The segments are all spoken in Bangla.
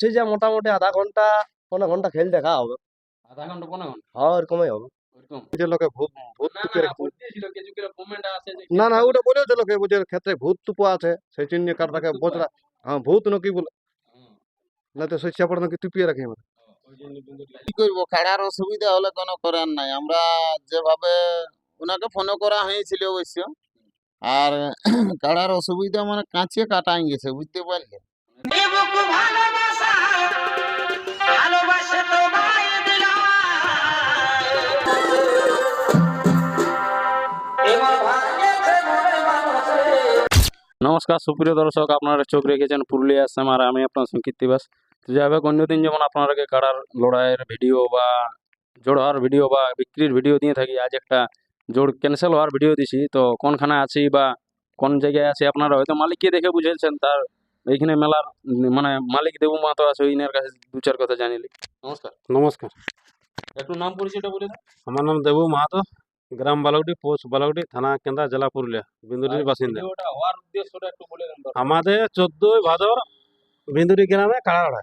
ঠিক আছে মোটামুটি আধা ঘণ্টা পনেরো ঘণ্টা খেল দেখা হবে। আধা ঘণ্টা পনেরো ঘণ্টা? হ্যাঁ এরকমই হবে। ওরকম? যে লোকে ভূত ভূত না না বলতেছিল কিছু কিছু কমেন্ট আছে যে না না ওটা বলে দিল বুঝে ক্ষেত্রে ভূত টুপো আছে সেই জন্য কারটাকে টুপো বজরা হ্যাঁ ভূত নাকি বলে? না তো শস্য পড়ে নাকি টুপিয়ে রাখি আমরা। কি করব? খেলার অসুবিধা হলে কোনো করার নাই। আমরা যেভাবে ওনাকে ফোনও করা হয়েছিল অবশ্য। আর কাড়ার অসুবিধা মানে কাঁচিয়ে কাটাই গেছে বুঝতে পারলে? নমস্কার, সুপ্রিয় দর্শক, আপনারা চোখ রেখেছেন পুরুলিয়া এসএম আর আমি আপনার সংকীর্তি বাস তো যাই হোক অন্যদিন যেমন আপনারাকে কাড়ার লড়াইয়ের ভিডিও বা জোড় হওয়ার ভিডিও বা বিক্রির ভিডিও দিয়ে থাকি, আজ একটা জোড় ক্যান্সেল হওয়ার ভিডিও দিছি। তো কোনখানে আছি বা কোন জায়গায় আছি আপনারা হয়তো মালিককে দেখে বুঝেছেন, তার এইখানে মেলার মানে মালিক দেবু মাতো আছে ওইনার কাছে দু চার কথা জানিলি নমস্কার। নমস্কার। একটু নাম পরিচয়টা বলে দেন। আমার নাম দেবু মাহাতো গ্রাম বালকডি পোস্ট বালকডি থানা কেন্দ্রা জেলা পুরুলিয়া বিন্দুটির বাসিন্দা। ভিডিওটা হওয়ার উদ্দেশ্যটা একটু বলে দেন দর্শক। আমাদের চোদ্দই ভাদর বিন্দুটি গ্রামে কাড়া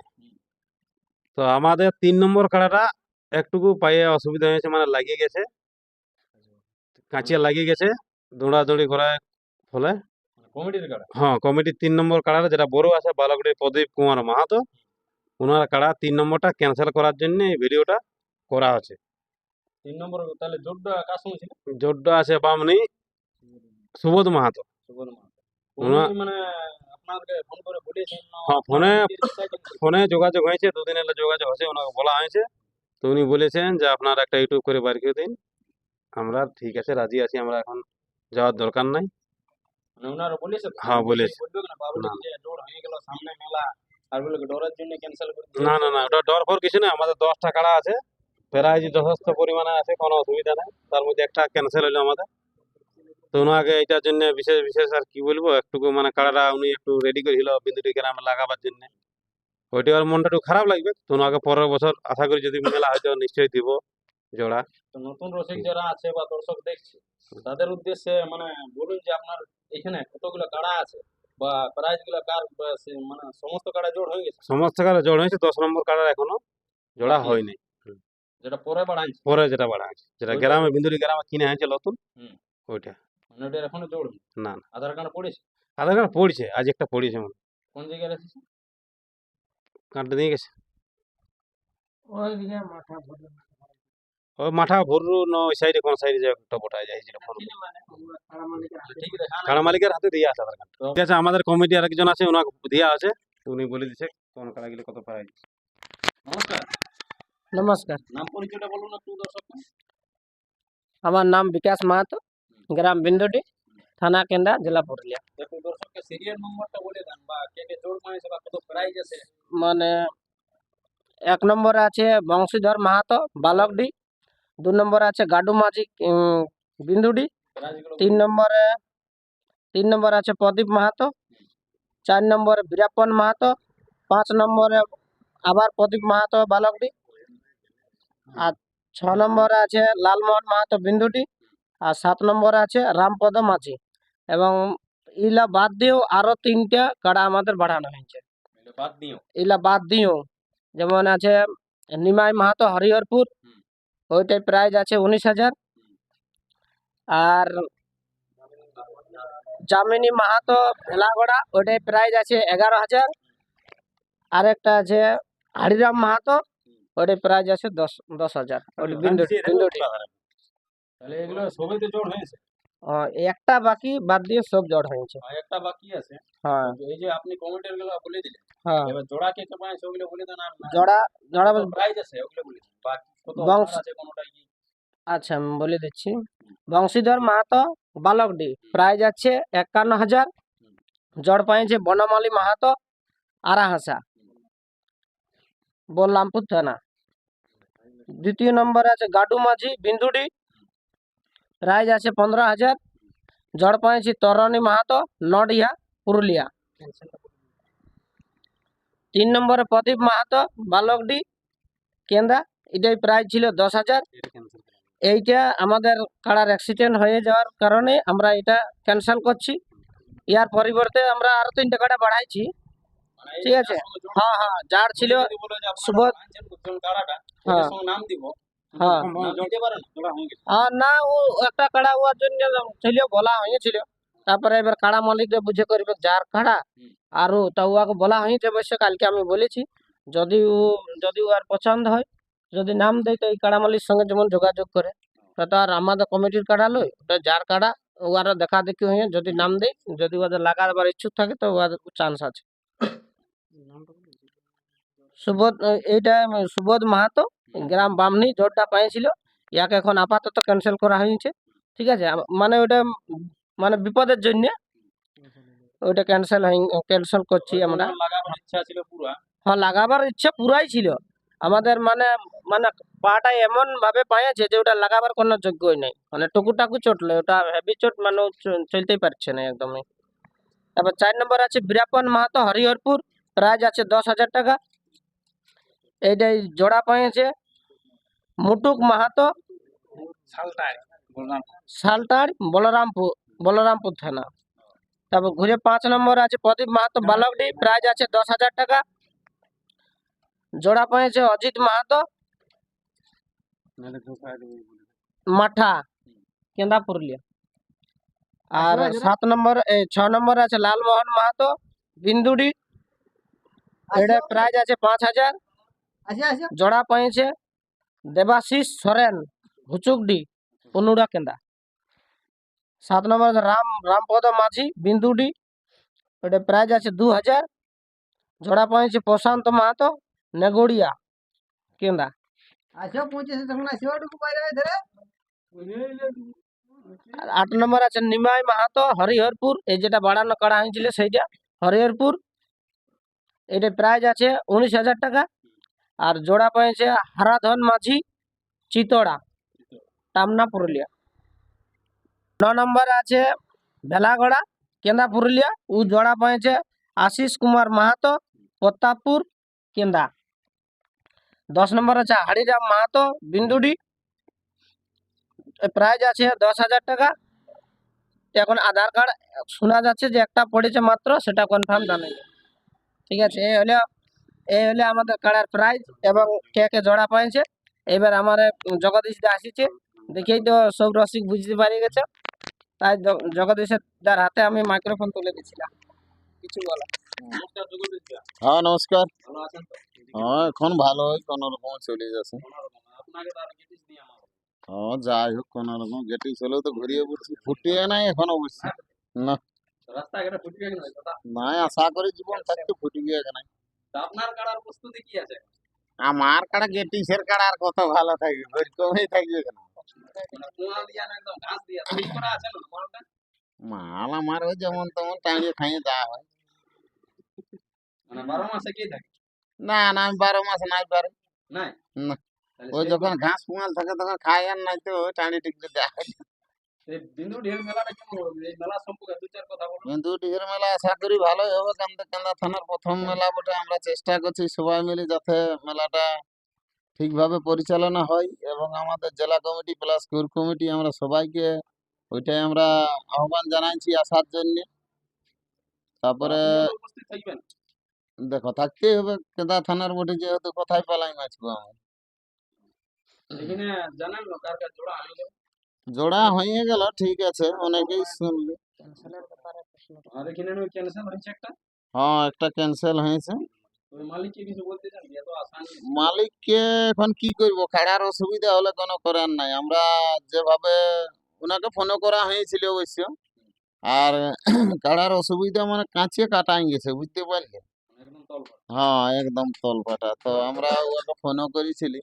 তো আমাদের তিন নম্বর কাড়াটা একটুকু পায়ে অসুবিধা হয়েছে মানে লাগিয়ে গেছে। কাঁচিয়া লাগিয়ে গেছে দৌড়াদৌড়ি করার ফলে। হ্যাঁ কমিটির তিন নম্বর কাড়াটা যেটা বড় আছে বালকডি প্রদীপ কুমার মাহাতো ওনার কাড়া তিন নম্বরটা ক্যান্সেল করার জন্য এই ভিডিওটা করা হচ্ছে তিন নম্বর তাহলে জোরটা কার সঙ্গে ছিল? জোড্ডা আছে বামনি সুবোধ মাহাতো। সুবোধ মাহাতো। মানে হ্যাঁ, ফোনে-? ফোনে যোগাযোগ হয়েছে দুদিন এলে যোগাযোগ হয়েছে ওনাকে বলা হয়েছে। তো উনি বলেছেন যে আপনার একটা ইউটিউব করে বার করে দিন। আমরা ঠিক আছে রাজি আছি আমরা এখন যাওয়ার দরকার নাই। ওনারা বলেছে হ্যাঁ, বলেছে। সামনে মেলা আর বলে ডরের জন্য ক্যান্সেল করে না না না ওটা ডর ফর কিছু না আমাদের দশটা কাড়া আছে। প্রায় যথেষ্ট পরিমাণে আছে কোনো অসুবিধা নেই। তার মধ্যে একটা ক্যান্সেল হলো আমাদের। তো ওনাকে এটার জন্য বিশেষ বিশেষ আর কি বলব একটুকু মানে কাড়াটা উনি একটু রেডি করেছিল বিন্দুটি গ্রামে লাগাবার জন্য। ওইটা ওর মনটা একটু খারাপ লাগবে। তো ওনাকে পরের বছর আশা করি যদি মেলা হয়তো নিশ্চয়ই দিব। জোড়া? তো নতুন রসিক যারা আছে বা দর্শক দেখছে তাদের উদ্দেশ্যে মানে বলুন যে আপনার এখানে কতগুলো কাড়া আছে বা প্রাইজগুলো কার মানে সমস্ত কাড়া জোর হয়ে গেছে? সমস্ত কাড়া জোড়া হয়েছে দশ নম্বর কাড়ার এখনও জোড়া হয়নি। যেটা পরে বাড়াইছে পরে যেটা বাড়া আছে যেটা গ্রামে বিন্দুরি গ্রামে কিনে হয়েছে নতুন হুম। ওইটা। মানে ওটা এখনও হয়নি। না না। আধার কার্ড পড়েছে? আধার কার্ড পড়ছে আজ একটা পড়েছে মনে কোন জায়গায় রেখেছে? কার্ডটা দিয়ে গেছে? ওই মাঠা ভরু না ওই সাইডে কোন সাইডে যে একটা বোটায় যাইছিল হ্যাঁ, কাড়া মালিকের হাতে দিয়ে আছে আধার কার্ড। ঠিক আছে আমাদের কমিটি আরেকজন আছে ওনাকে দেওয়া আছে। উনি বলে দিছে কোন কাড়া গেলে কত প্রাইজ নমস্কার। নমস্কার। নাম পরিচয়টা বলুন একটু দর্শক আমার নাম বিকাশ মাহাতো গ্রাম বিন্দুটি থানা কেন্দ্রা জেলা পুরুলিয়া। দর্শককে সিরিয়াল নম্বরটা বলে দেন বা কে কে জোর মাইছে বা কত প্রাইজ আছে মানে এক নম্বরে আছে বংশীধর মাহাতো বালকডি দু নম্বরে আছে গাডু মাঝি উম, বিন্দুডি। তিন নম্বরে তিন নম্বরে আছে প্রদীপ মাহাতো। চার নম্বরে বীরাপন মাহাতো। পাঁচ নম্বরে আবার প্রদীপ মাহাতো বালকডি। আর ছ নম্বরে আছে লালমোহন মাহাতো বিন্দুটি আর সাত নম্বরে আছে রামপদ মাঝি। এবং ইলা বাদ দিয়েও আরও তিনটা কাড়া আমাদের বাড়ানো হয়েছে। মিলে বাদ দিও যেমন আছে নিমাই মাহাতো হরিহরপুর। হুম। প্রাইস আছে উনিশ হাজার। আর জামিনী মাহাতো ভেলাগড়া ওইটার প্রাইস আছে এগারো হাজার। আর একটা আছে হারিরাম মাহাতো ওইটার প্রাইস আছে দশ দশ হাজার। ওটা বিন্দুটি। বিন্দুটি তাহলে এগুলো সবই তো জোর হয়েছে। একটা বাকি বাদ দিয়ে সব জড় হয়েছে একটা বাকি আছে। হ্যাঁ। এই যে আপনি কমেন্টেরগুলো বলে দিলেন হ্যাঁ। এবার জোড়া কে কে বলে দেন আর জড়া জড়া প্রাইজ আছে ওগুলো বলে দিন। বাকি কত আছে কোনটা কি? আচ্ছা আমি বলে দিচ্ছি। বংশীধর মাহাতো বালকডি প্রাইজ আছে একান্ন হাজার। জড় পাইছে বনমালী মাহাতো আরাহাসা বললামপুর থানা। দ্বিতীয় নম্বরে আছে গাডু মাঝি বিন্দুডি। প্রাইজ আছে পনেরো হাজার। জড় পাইছি তরণী মাহাতো নডিয়া পুরুলিয়া। তিন নম্বরে প্রদীপ মাহাতো বালকডি কেন্দ্রা এটাই প্রাইজ ছিল দশ হাজার। এইটা আমাদের কাড়ার অ্যাক্সিডেন্ট হয়ে যাওয়ার কারণে আমরা এটা ক্যান্সেল করছি। ইয়ার পরিবর্তে আমরা আরও তিনটা কাটা বাড়াইছি। ঠিক আছে? হ্যাঁ হ্যাঁ যার ছিল সুবোধ হ্যাঁ। নাম দিব। হ্যাঁ হয়ে না ও একটা কাড়া হওয়ার জন্য ছিল বলা হয়েছিল। তারপরে এবার কাড়া মালিকরে বুঝে করবে যার কাড়া। আর তা ওকে বলা হয়েছে অবশ্য কালকে আমি বলেছি। যদি ও যদি ওর পছন্দ হয় যদি নাম দেয় তো এই কাড়া মালিকের সঙ্গে যেমন যোগাযোগ করে। তা তো আর আমাদের কমিটির কাড়া লই ওটা যার কাড়া ওরা দেখা দেখি হয়ে যদি নাম দেয় যদি ওদের লাগাবার ইচ্ছুক থাকে তো ওদের চান্স আছে। সুবোধ এইটা সুবোধ মাহাতো। গ্রাম বামনি জোরটা পাইছিল ইয়াকে এখন আপাতত ক্যান্সেল করা হয়েছে ঠিক আছে? মানে ওটা মানে বিপদের জন্য ওইটা ক্যান্সেল ক্যান্সেল করছি আমরা। হ্যাঁ লাগাবার ইচ্ছা পুরাই ছিল। আমাদের মানে মানে পাটা এমন ভাবে পাইছে যে ওটা লাগাবার কোনো যোগ্যই নেই। মানে টুকুটাকু চটলে ওটা হেভি চোট মানে চলতেই পারছে না একদমই। তারপর চার নম্বর আছে বীরাপন মাহাতো হরিহরপুর। প্রাইজ আছে দশ হাজার টাকা। এইটাই জোড়া পাইছে। মুটুক মাহাতো সালটার বলরামপুর বলরামপুর থানা। তারপর ঘুরে পাঁচ নম্বর আছে প্রদীপ মাহাতো বালকডি প্রাইজ আছে দশ হাজার টাকা। জোড়া পেয়েছে অজিত মাহাতো। মাঠা কেন্দা পুরুলিয়া আর সাত নম্বর ছ নম্বর আছে লালমোহন মাহাতো বিন্দুডি। এটা প্রাইজ আছে পাঁচ হাজার। জোড়া পেয়েছে দেবাশিস সরেন হুচুকডি পনুড়া কেন্দা। সাত নম্বর রাম রামপদ মাঝি বিন্দুডি ওটা প্রাইজ আছে দু হাজার জোড়া পেয়েছে প্রশান্ত মাহাতো নেগড়িয়া কেন্দা। আর আট নম্বর আছে নিমাই মাহাতো হরিহরপুর এই যেটা বাড়ানো করা হয়েছিল সেইটা হরিহরপুর। এটা প্রাইজ আছে উনিশ হাজার টাকা। আর জোড়া পেয়েছে হারাধন মাঝি চিতড়া। টামনা পুরুলিয়া। ন নম্বর আছে বেলাগড়া কেন্দা পুরুলিয়া। ও জোড়া পেয়েছে আশিস কুমার মাহাতো, প্রতাপপুর, কেন্দা। দশ নম্বর আছে হাড়িরাম মাহাতো, বিন্দুডি। প্রাইজ আছে দশ হাজার টাকা। এখন আধার কার্ড শোনা যাচ্ছে যে একটা পড়েছে মাত্র, সেটা কনফার্ম জানা ঠিক আছে এই হলো এই হলো আমাদের কাড়ার প্রাইজ এবং কে কে জোড়া পাইছে। এবার আমার জগদীশ দা আসিছে দেখেই তো সব রসিক বুঝতে পারি গেছে। তাই জগদীশের দার হাতে আমি মাইক্রোফোন তুলে দিছিলাম। কিছু বলা নমস্কার জগদীশ দা। হ্যাঁ নমস্কার। ভালো আছেন তো? হ্যাঁ এখন ভালোই কোনো রকম চলে যাচ্ছে হ্যাঁ যাই হোক কোনো রকম গেটি চলেও তো ঘুরিয়ে পড়ছি। ফুটিয়ে নাই এখন অবশ্য। না। নাই আশা করি জীবন থাকতে ফুটি গিয়ে নাই আপনার কাড়ার প্রস্তুতি কি আছে? আমার কাড়া গেটিসের কাড়া আর কত ভালো থাকবে? ওইরকমই থাকবে কেন? মানে মাল আমার ওই যেমন তেমন টাঙিয়ে খাইয়ে দেওয়া হয়। মানে বারো মাসে কি থাকে? না না আমি বারো মাস নাই পারে নাই? না। ওই যখন ঘাস পুঙাল থাকে তখন খাই আর নাই তো ওই টাঙি টিকতে দেওয়া হয়। সেই বিন্দু ঢের মেলাটা কেমন এই মেলা সম্পর্কে দু চার কথা বলুন। কিন্তু টিকের মেলা আশা করি ভালোই হবে। কান্দা কান্দা থানার প্রথম মেলা বটে। আমরা চেষ্টা করছি সবাই মিলে যাতে মেলাটা ঠিকভাবে পরিচালনা হয় এবং আমাদের জেলা কমিটি প্লাস কোর কমিটি আমরা সবাইকে ওইটাই আমরা আহ্বান জানাইছি আসার জন্য। তারপরে দেখো থাকতেই হবে। কেদা থানার বটে যেহেতু কোথায় পালাই মাছবো আমি? এখানে জানেন কার কার জোড়া হয়ে গেল জোড়া হয়ে গেল ঠিক আছে অনেকেই শুনবে। একটা? হ্যাঁ একটা ক্যান্সেল হয়েছে। মালিককে এখন কি করব? খাড়ার অসুবিধা হলে কোনো করার নাই। আমরা যেভাবে ওনাকে ফোনও করা হয়েছিল অবশ্য। আর কাড়ার অসুবিধা মানে কাঁচে কাটাই গেছে বুঝতে পারলে হ্যাঁ একদম তলপাটা। তো আমরা ওকে ফোনও করেছিলি।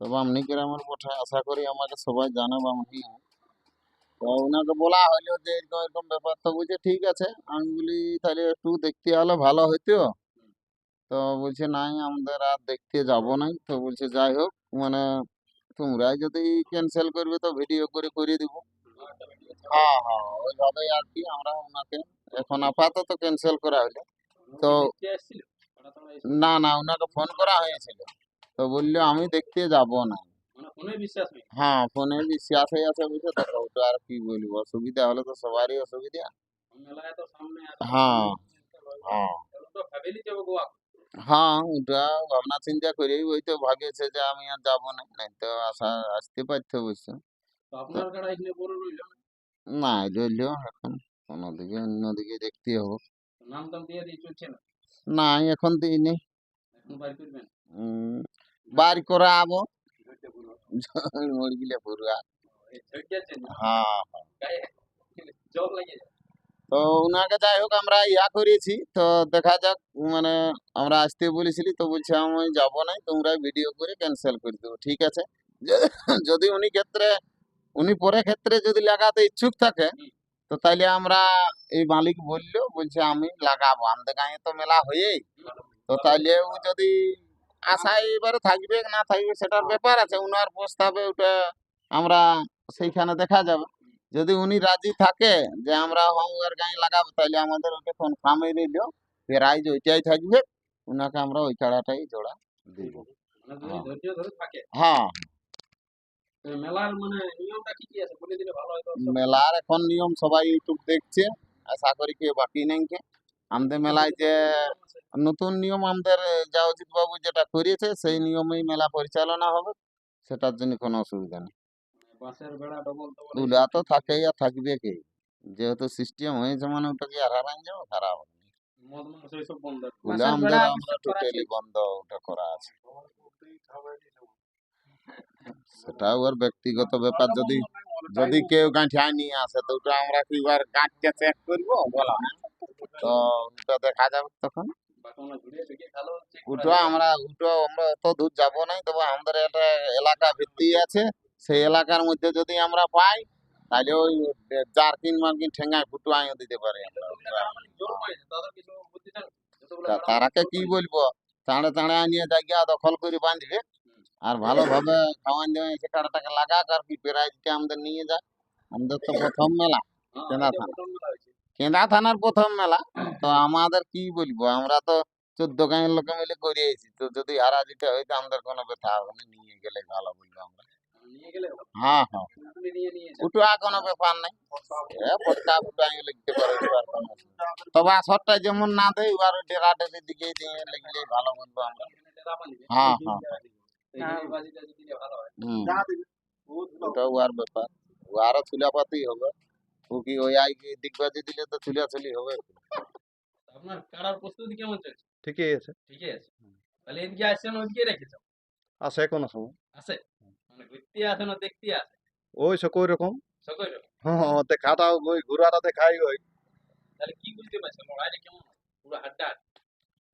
তো বামনি গ্রামের বটে আশা করি আমাকে সবাই জানে বামনি তো ওনাকে বলা হইল যে এরকম এরকম ব্যাপার। তো বলছে ঠিক আছে। আমি বলি তাহলে একটু দেখতে হলে ভালো হইতো? তো বলছে নাই আমাদের আর দেখতে যাব নাই। তো বলছে যাই হোক মানে তোমরাই যদি ক্যান্সেল করবে তো ভিডিও করে করে দিব। হ্যাঁ হ্যাঁ ওইভাবেই আর কি আমরা ওনাকে এখন আপাতত ক্যান্সেল করা হলো তো না না ওনাকে ফোন করা হয়েছিল। তো বলল আমি দেখতে যাব না। নেই হ্যাঁ ফোনে বিশ্বাস হয়ে আছে বুঝে দেখো ওটা আর কি বলব? অসুবিধা হলে তো সবারই অসুবিধা। তো হ্যাঁ হ্যাঁ। তো তো হ্যাঁ ওটা ভাবনা চিন্তা করেই ওই তো ভাবিয়েছে যে আমি আর যাব না। নাই তো আসা আসতে পারতে অবশ্য। তো রইল? না রইলেও এখন। অন্যদিকে অন্যদিকে দেখতে হবে। নাম টাম দিয়ে দিয়ে চলছে না? না এখন করবেন উম, বার করে আবো মুরগিলে পুরা। হ্যাঁ তো ওনাকে যাই হোক আমরা ইয়া করেছি। তো দেখা যাক মানে আমরা আসতে বলেছিলি তো বলছে আমি যাব না তোমরা ভিডিও করে ক্যান্সেল করে দেবো ঠিক আছে? যদি উনি ক্ষেত্রে উনি পরে ক্ষেত্রে যদি লাগাতে ইচ্ছুক থাকে তো তাইলে আমরা এই মালিক বলল বলছে আমি লাগাবো আমাদের গাঁয়ে তো মেলা হয়েই। তো তাইলে ও যদি আশায় এবারে থাকবে না থাকবে সেটার ব্যাপার আছে উনার প্রস্তাবে ওটা আমরা সেইখানে দেখা যাবে। যদি উনি রাজি থাকে যে আমরা হোমওয়ার গায়ে লাগাবো তাহলে আমাদের ওটা কনফার্মই রইল প্রাইজ ওইটাই থাকবে উনাকে আমরা ওই কাড়াটাই জোড়া দিব। মানে হ্যাঁ। মেলার মানে। মেলার এখন নিয়ম সবাই ইউটিউব দেখছে আশা করি কেউ বাকি নেই কে। আমাদের মেলায় যে নতুন নিয়ম আমাদের যা অজিত বাবু যেটা করিয়েছে সেই নিয়মেই মেলা পরিচালনা হবে। সেটার জন্য কোনো অসুবিধা নেই। ওগুলা তো থাকেই আর থাকবে কে? যেহেতু সিস্টেম হয়েছে মানে ওটা কি আর হারান যাব? খারাপ বন্ধ আমরা। টোটালি ওটা করা আছে। সেটা ওর ব্যক্তিগত ব্যাপার। যদি যদি কেউ গাঁঠিয়া নিয়ে আসে তো ওটা আমরা কি গাঁটকে চেক করব? বলা না। তো ওটা দেখা যাবে তখন। যাবে। আমরা ওটা আমরা অত দূর যাব নাই তবে আমাদের একটা এলাকা ভিত্তি আছে। সেই এলাকার মধ্যে যদি আমরা পাই তাহলে ওই জার্কিন মার্কিন ঠেঙ্গায় ফুটু আইও দিতে পারি। তা- বেড়া তারাকে কি বলব? চাঁড়ে চাঁড়ে আনিয়ে জায়গা দখল করে বাঁধবে আর ভালোভাবে খাওয়ান দেওয়া সে কাটাটাকে লাগাক আর কি প্রাইজটা আমাদের নিয়ে যাক। আমাদের তো প্রথম মেলা হ্যাঁ, কেনা থানা। কেন্দা থানার প্রথম মেলা। তো আমাদের কি বলব আমরা তো চোদ্দ গাঁয়ের লোকে মিলে করিয়েছি তো যদি হারা দিতে হইতো আমাদের কোনো ব্যথা হবে না। নিয়ে গেলে ভালো বলব আমরা। হ্যাঁ হ্যাঁ। উঠুয়া কোনো ব্যাপার নাই। এ পটকা ফুটা লিখতে পারে ওটা। তবে আসরটা যেমন না দেয় এবার ডেরা ডেরি দিকে দিয়ে লিখলে ভালো বলব আমরা। হ্যাঁ, হ্যাঁ, হয়। হুম। ওটাও আর ব্যাপার। ও আরও হবে। ও কি ওই আই কি দিগবাজি দিলে তো চুলাচুলি হবে? আপনার কাড়ার প্রস্তুতি কেমন চলছে? ঠিকই আছে। ঠিকই আছে? তাহলে এদিকে আসছেন ওদিকে রেখেছো আছে কোনো সময় আছে? মানে ঘুরতে আসে না দেখতে আসে ওই সকল রকম। সকল হ্যাঁ হ্যাঁ দেখাটা ওই ঘোরাটা দেখাই ওই তাহলে কি বুঝতে পারছ লড়াইটা কেমন? হয়? পুরো হাড্ডা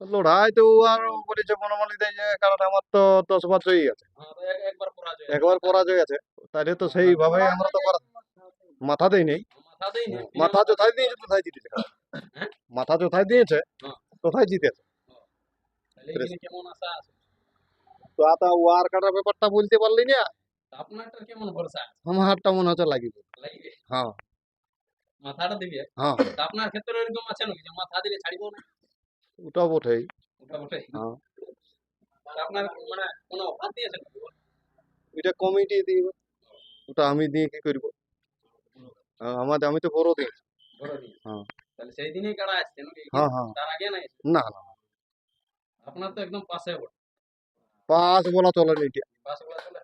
লড়াই তো আর বলেছে মনোমলি দেয় যে কারণ আমার তো দশ বার জয়ী আছে। হ্যাঁ, একবার পরাজয় আছে। তাহলে তো সেইভাবে আমরা তো মাথা দেই নেই। মাথা কোথায় দিয়েছে জিতেছে। হ্যাঁ? মাথা কোথায় দিয়েছে হ্যাঁ। জিতেছে। আছে? তো আতা ওয়ার কাটার ব্যাপারটা বলতে পারলি না? আপনারটা কেমন ভরসা আমারটা মনে হচ্ছে লাগবে। লাগবে? হ্যাঁ। মাথাটা দিবে হ্যাঁ। আপনার ক্ষেত্রে এরকম আছে নাকি যে মাথা দিলে ছাড়িব না? ওটা বটেই। ওটা হ্যাঁ। আপনার মানে কোনো অফার দিয়েছে? এটা কমিটি দিবে। ওটা আমি দিয়ে কি করব? হ্যাঁ, আমাদের আমি তো বড় দিন। হ্যাঁ। তাহলে সেই দিনেই কারা আসছে হ্যাঁ হ্যাঁ। তার আগে নাই না না। আপনার তো একদম পাশে বটে পাঁচ বলা চলে না এটা। পাশে বলা চলে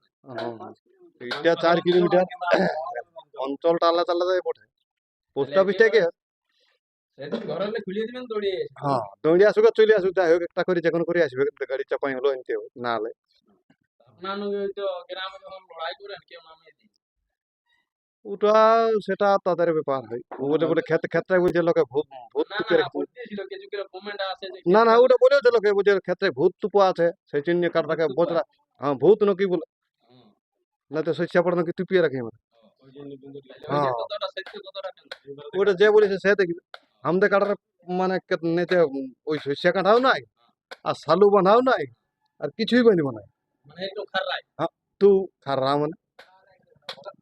এটা চার কিলোমিটার। অঞ্চলটা আলাদা আলাদা পড়ে পোস্ট অফিস থেকে। হ্যাঁ দৌড়ে আসুক চলে আসুক। যাই হোক একটা করে যখন করে আসবে। গাড়ি চাপাই হলো এনতে না হলে। আপনার নগে ওই তো গ্রামে যখন লড়াই করেন কেউ নামিয়ে দিই ওটা সেটা তাদের ব্যাপার হয়। বলে বলে ক্ষেত ক্ষেত্রে বলছে লোকে ভূত ভূত না না ওটা বলেছে লোকে বলছে ক্ষেত্রে ভূত টুপো আছে সেই জন্য কারটাকে বজরা হ্যাঁ ভূত নাকি বলে। না তো শস্য পড়ে নাকি টুপিয়ে রাখি আমরা হ্যাঁ। ওটা যে বলেছে সে দেখবে। আমাদের কাটার মানে নেতে ওই শস্য কাঁঠাও নাই আর সালু বাঁধাও নাই আর কিছুই বাঁধব নাই মানে তু খারা মানে।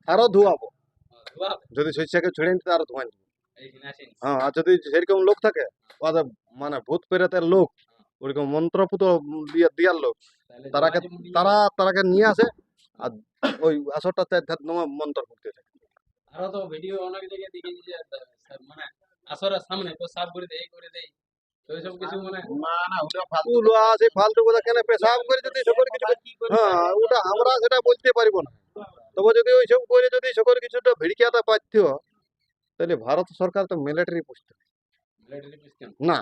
আরও ধোয়াবো ধোয়া যদি শস্যকে ছেড়ে নিতে আরও ধোয়া। হ্যাঁ আর যদি সেরকম লোক থাকে মানে ভূত পেরেতের লোক ওরকম মন্ত্রপুত দিয়ার লোক তারাকে- তারা তারাকে নিয়ে আসে আর ওই আসরটা চার মন্ত্র করতে থাকে। আরও তো ভিডিও অনেক জায়গায় দেখেছি যে মানে আসরের সামনে তো সাফ করে দেয় করে দেয়। তো এইসব কিছু মানে ফালতু উলুয়া আছে ফালতু কথা কেন পেশাব করে যদি সকল কিছু হ্যাঁ ওটা আমরা সেটা বলতে পারব না। তবে যদি ওইসব করে যদি সকল কিছুটা ভিড়কিয়াটা পাচ্ছ তাহলে ভারত সরকার তো মিলিটারি পুষত না।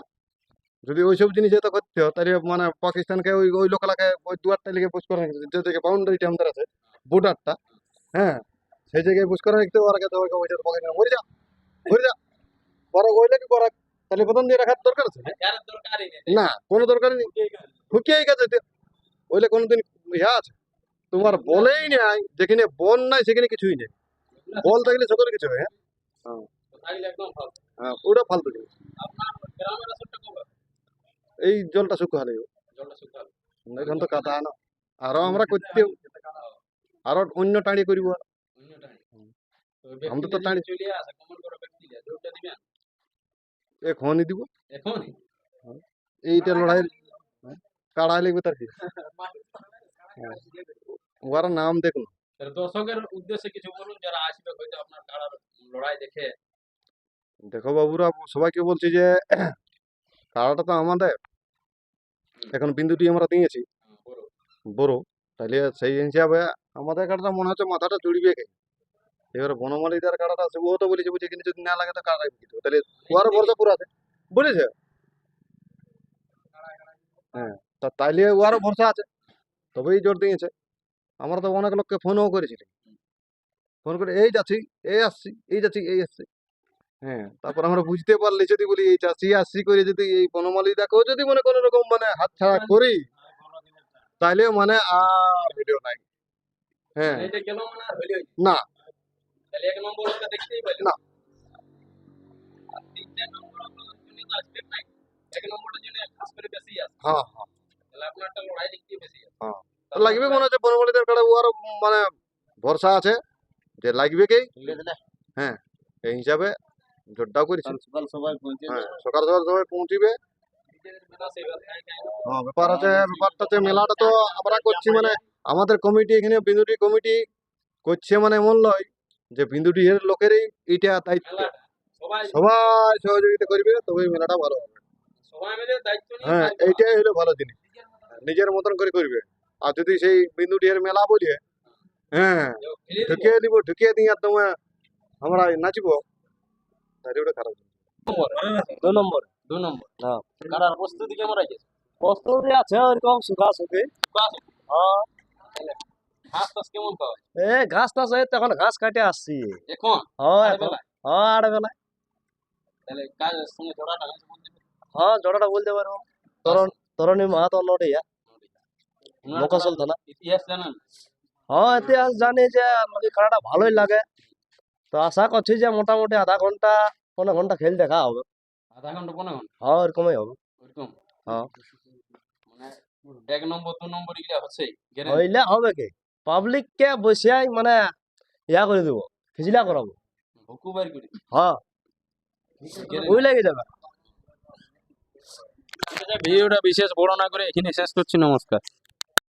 যদি ওইসব জিনিস এত করতে তাহলে মানে পাকিস্তানকে ওই ওই লোকালাকে ওই দুয়ারটা লিখে পুষ করে রাখতে যে জায়গায় বাউন্ডারিটা আমাদের আছে বর্ডারটা হ্যাঁ সেই জায়গায় পুষ করে রাখতে ওরা ওকে ওইটা পাকিস্তান মরে যা মরে যা। বড় গইলে কি করা? তাহলে প্রথম দিয়ে রাখার দরকার আছে না? কোনো দরকার নেই। ঢুকিয়েই গেছে। ওইলে কোনোদিন ইহা আছে? তোমার বলেই নাই যেখানে বন নাই সেখানে কিছুই নেই। বল থাকলে সকলে কিছু হয়? হ্যাঁ। থাকলে হ্যাঁ, ওটা ফালতু জিনিস। এই জলটা শুকো হলে। এখন তো কাদা না? আরও আমরা করতে আরও অন্য টাড়ি করিব। আমরা তো দিবেন? এখনই দিব। এইটা লড়াই কাড়া লাগবে। তার কি? হ্যাঁ। ওর নাম দেখুন। দর্শকের উদ্দেশ্যে কিছু বলুন যারা আসবে হয়তো আপনার কাড়ার লড়াই দেখে। দেখো বাবুরা সবাইকে বলছি যে কাড়াটা তো আমাদের। এখন বিন্দুটি আমরা দিয়েছি। বড়। তাহলে সেই হিসাবে আমাদের কাড়াটা মনে হচ্ছে মাথাটা জুড়বে কে? এবারে বনমালীদের কাড়াটা আছে ও তো বলেছে বুঝে কিন্তু যদি না লাগে তো কাড়াই বিক্রি তাহলে ওর ভরসা পুরো আছে বলেছে? হ্যাঁ তা তাইলে ওরও ভরসা আছে। তবেই জোর দিয়েছে। আমরা তো অনেক লোককে ফোনও করেছিলি ফোন করে এই যাচ্ছি এই আসছি এই যাচ্ছি এই আসছি। হ্যাঁ তারপর আমরা বুঝতে পারলি যদি বলি এই চাষি আসছি করে যদি এই বনমালী দেখো যদি মনে কোনো রকম মানে হাত ছাড়া করি তাইলে মানে আর ভিডিও নাই। হ্যাঁ। মানে না। তাহলে না। হ্যাঁ হ্যাঁ। হ্যাঁ। তো লাগবে মনে হচ্ছে বনমালীদের কাছে ওর মানে ভরসা আছে যে লাগবে কি দিলে। এই হিসাবে জোরটাও করেছি। সকাল হ্যাঁ। সকাল সকাল সবাই পৌঁছিবে। না। হ্যাঁ ব্যাপার আছে ব্যাপারটা হচ্ছে মেলাটা তো আমরা করছি মানে আমাদের কমিটি এখানে বিন্দুটি কমিটি করছে মানে এমন নয় যে বিন্দুটি এর লোকেরই এটা দায়িত্ব সবাই সহযোগিতা করবে তবেই মেলাটা ভালো হবে। হ্যাঁ এইটাই হলো ভালো জিনিস। নিজের মতন করে করবে। আর যদি সেই বিন্দুটি এর মেলা বলিয়ে হ্যাঁ। ঢুকিয়ে দিব ঢুকিয়ে দিয়ে তোমার আমরা নাচবো তাহলে ওটা খারাপ দু নম্বর দু নম্বর। হ্যাঁ। কারার প্রস্তুতি কেমন আছে? প্রস্তুতি আছে ওইরকম সুখা সুখি হ্যাঁ। ঘাস টাস কেমন পাওয়া এ ঘাস টাস এই তো ঘাস কাটে আসছি। এখন? হ্যাঁ? হ্যাঁ আড় বেলায়। তাহলে কাজের সঙ্গে জোড়াটা বলতে পারবেন? হ্যাঁ জোড়াটা বলতে পারব। তরণ তরণী মাহাতো মকসল কাড়ার থানা। ইতিহাস জানেন হ্যাঁ ইতিহাস জানি যে নদী খেলাটা ভালোই লাগে। তো আশা করছি যে মোটামুটি আধা ঘণ্টা পনেরো ঘণ্টা খেল দেখা হবে। আধা ঘণ্টা পনেরো ঘণ্টা হ্যাঁ এরকমই হবে। ওইরকম হ্যাঁ। মানে এক নম্বর দু নম্বর এগুলা হচ্ছে হইলে হবে কি? পাবলিক কে বসিয়াই মানে ইয়া করে দিব খিচলা করাবো ভুকু বাইর করে হ্যাঁ ওই লেগে যাবে। ভিডিওটা বিশেষ বড় না করে এখানে শেষ করছি নমস্কার।